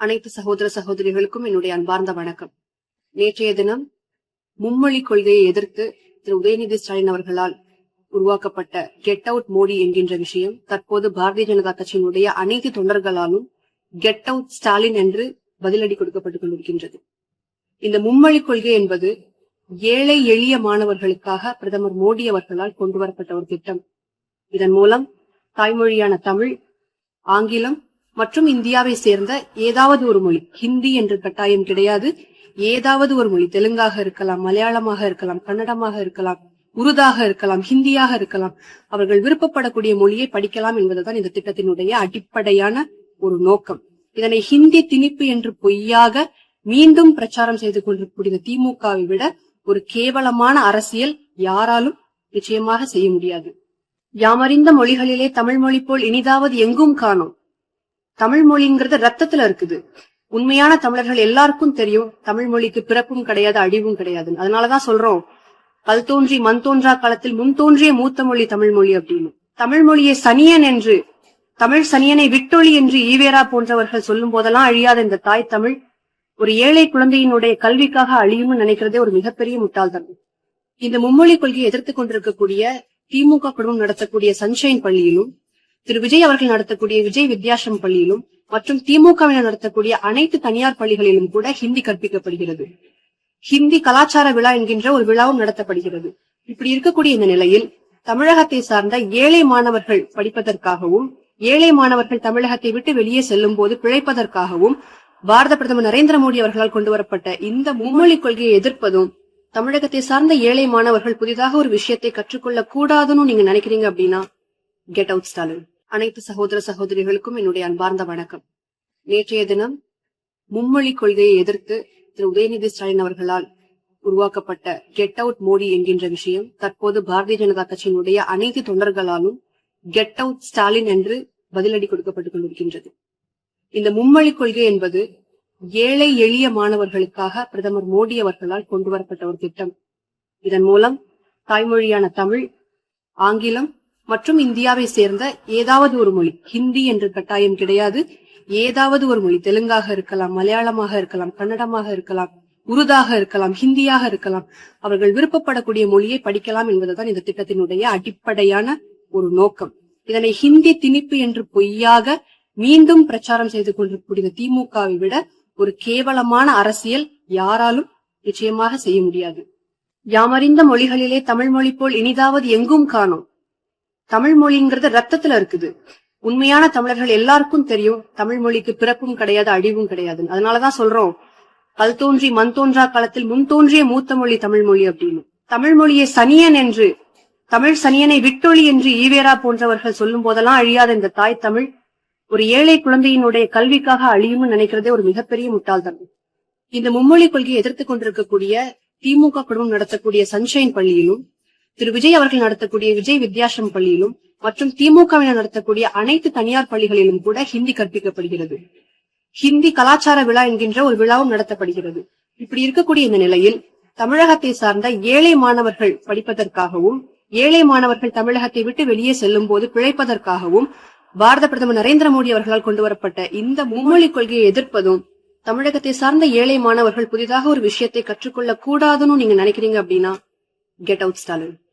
அனைத்து சகோதர சகோதரிகளுக்கும் என்னுடைய அன்பார்ந்த வணக்கம். நேற்றைய தினம் மும்மொழி கொள்கையை எதிர்த்து திரு உதயநிதி ஸ்டாலின் அவர்களால் உருவாக்கப்பட்ட கெட் அவுட் மோடி என்கின்ற விஷயம் தற்போது பாரதிய ஜனதா கட்சியினுடைய அனைத்து தொண்டர்களாலும் கெட் அவுட் ஸ்டாலின் என்று பதிலடி கொடுக்கப்பட்டுக் கொண்டிருக்கின்றது. இந்த மும்மொழி கொள்கை என்பது ஏழை எளிய மாணவர்களுக்காக பிரதமர் மோடி அவர்களால் கொண்டு வரப்பட்ட ஒரு திட்டம். இதன் மூலம் தாய்மொழியான தமிழ் ஆங்கிலம் மற்றும் இந்தியாவை சேர்ந்த ஏதாவது ஒரு மொழி ஹிந்தி என்று கட்டாயம் கிடையாது. ஏதாவது ஒரு மொழி தெலுங்காக இருக்கலாம் மலையாளமாக இருக்கலாம் கன்னடமாக இருக்கலாம் உருதாக இருக்கலாம் ஹிந்தியாக இருக்கலாம். அவர்கள் விருப்பப்படக்கூடிய மொழியை படிக்கலாம் என்பதுதான் இந்த திட்டத்தினுடைய அடிப்படையான ஒரு நோக்கம். இதனை ஹிந்தி திணிப்பு என்று பொய்யாக மீண்டும் பிரச்சாரம் செய்து கொண்டிருக்கக்கூடிய திமுகவை விட ஒரு கேவலமான அரசியல் யாராலும் நிச்சயமாக செய்ய முடியாது. யாமறிந்த மொழிகளிலே தமிழ் மொழி போல் இனிதாவது எங்கும் காணோம். தமிழ் மொழிங்கிறது ரத்தத்துல இருக்குது. உண்மையான தமிழர்கள் எல்லாருக்கும் தெரியும். தமிழ் மொழிக்கு பிறப்பும் கிடையாது அழிவும் கிடையாது. அதனாலதான் சொல்றோம் கல் தோன்றி மண் தோன்றா காலத்தில் முன் தோன்றிய மூத்த மொழி தமிழ் மொழி அப்படின்னு. தமிழ் மொழியை சனியன் என்று தமிழ் சனியனை விட்டொழி என்று ஈவேரா போன்றவர்கள் சொல்லும் போதெல்லாம் அழியாத இந்த தாய் தமிழ் ஒரு ஏழை குழந்தையினுடைய கல்விக்காக அழியும்னு நினைக்கிறதே ஒரு மிகப்பெரிய முட்டாள்தனம் இந்த மும்மொழி கொள்கையை எதிர்த்து கொண்டிருக்கக்கூடிய திமுக குடும்பம் நடத்தக்கூடிய சன்ஷைன் பள்ளியிலும் திரு விஜய் அவர்கள் நடத்தக்கூடிய விஜய் வித்யாசம் பள்ளியிலும் மற்றும் திமுகவினர் நடத்தக்கூடிய அனைத்து தனியார் பள்ளிகளிலும் கூட ஹிந்தி கற்பிக்கப்படுகிறது. ஹிந்தி கலாச்சார விழா என்கின்ற ஒரு விழாவும் நடத்தப்படுகிறது. இப்படி இருக்கக்கூடிய இந்த நிலையில் தமிழகத்தை சார்ந்த ஏழை மாணவர்கள் படிப்பதற்காகவும் ஏழை மாணவர்கள் தமிழகத்தை விட்டு வெளியே செல்லும் போது பிழைப்பதற்காகவும் பாரத பிரதமர் நரேந்திர மோடி அவர்களால் கொண்டு வரப்பட்ட இந்த மும்மொழி கொள்கையை எதிர்ப்பதும் தமிழகத்தை சார்ந்த ஏழை மாணவர்கள் புதிதாக ஒரு விஷயத்தை கற்றுக்கொள்ள கூடாதுன்னு நீங்க நினைக்கிறீங்க அப்படின்னா கெட் அவுட் ஸ்டாலின் அனைத்து சகோதர சகோதரிகளுக்கும் என்னுடைய அன்பார்ந்த வணக்கம். நேற்றைய தினம் மும்மொழி கொள்கையை எதிர்த்து திரு உதயநிதி ஸ்டாலின் அவர்களால் உருவாக்கப்பட்ட கெட் அவுட் மோடி என்கின்ற விஷயம் தற்போது பாரதிய ஜனதா கட்சியினுடைய அனைத்து தொண்டர்களாலும் கெட் அவுட் ஸ்டாலின் என்று பதிலடி கொடுக்கப்பட்டுக் கொண்டிருக்கின்றது. இந்த மும்மொழி கொள்கை என்பது ஏழை எளிய மாணவர்களுக்காக பிரதமர் மோடி அவர்களால் கொண்டு வரப்பட்ட ஒரு திட்டம். இதன் மூலம் தாய்மொழியான தமிழ் ஆங்கிலம் மற்றும் இந்தியாவை சேர்ந்த ஏதாவது ஒரு மொழி ஹிந்தி என்று கட்டாயம் கிடையாது. ஏதாவது ஒரு மொழி தெலுங்காக இருக்கலாம் மலையாளமாக இருக்கலாம் கன்னடமாக இருக்கலாம் உருதாக இருக்கலாம் ஹிந்தியாக இருக்கலாம். அவர்கள் விருப்பப்படக்கூடிய மொழியை படிக்கலாம் என்பதுதான் இந்த திட்டத்தினுடைய அடிப்படையான ஒரு நோக்கம். இதனை ஹிந்தி திணிப்பு என்று பொய்யாக மீண்டும் பிரச்சாரம் செய்து கொண்டிருக்கக்கூடிய திமுகவை விட ஒரு கேவலமான அரசியல் யாராலும் நிச்சயமாக செய்ய முடியாது. யாமறிந்த மொழிகளிலே தமிழ் மொழி போல் இனிதாவது எங்கும் காணோம். தமிழ் மொழிங்கிறது ரத்தத்துல இருக்குது. உண்மையான தமிழர்கள் எல்லாருக்கும் தெரியும். தமிழ் மொழிக்கு பிறப்பும் கிடையாது அழிவும் கிடையாது. அதனாலதான் சொல்றோம். கல் தோன்றி மண் தோன்றா காலத்தில் முன் தோன்றிய மூத்த மொழி தமிழ் மொழி அப்படின்னு. தமிழ் மொழியை சனியன் என்று தமிழ் சனியனை விட்டொழி என்று ஈவேரா போன்றவர்கள் சொல்லும் போதெல்லாம் அழியாத இந்த தாய் தமிழ் ஒரு ஏழை குழந்தையினுடைய கல்விக்காக அழியும்னு நினைக்கிறதே ஒரு மிகப்பெரிய முட்டாள்தனம் இந்த மும்மொழி கொள்கையை எதிர்த்து கொண்டிருக்கக்கூடிய திமுக குடும்பம் நடத்தக்கூடிய சன்ஷைன் பள்ளியிலும் திரு விஜய் அவர்கள் நடத்தக்கூடிய விஜய் வித்யாசம் பள்ளியிலும் மற்றும் திமுகவினர் நடத்தக்கூடிய அனைத்து தனியார் பள்ளிகளிலும் கூட ஹிந்தி கற்பிக்கப்படுகிறது. ஹிந்தி கலாச்சார விழா என்கின்ற ஒரு விழாவும் நடத்தப்படுகிறது. இப்படி இருக்கக்கூடிய இந்த நிலையில் தமிழகத்தை சார்ந்த ஏழை மாணவர்கள் படிப்பதற்காகவும் ஏழை மாணவர்கள் தமிழகத்தை விட்டு வெளியே செல்லும் போது பிழைப்பதற்காகவும் பாரத பிரதமர் நரேந்திர மோடி அவர்களால் கொண்டு வரப்பட்ட இந்த மும்மொழி கொள்கையை எதிர்ப்பதும் தமிழகத்தை சார்ந்த ஏழை மாணவர்கள் புதிதாக ஒரு விஷயத்தை கற்றுக்கொள்ள கூடாதுன்னு நீங்க நினைக்கிறீங்க அப்படின்னா கெட் அவுட் ஸ்டாலின்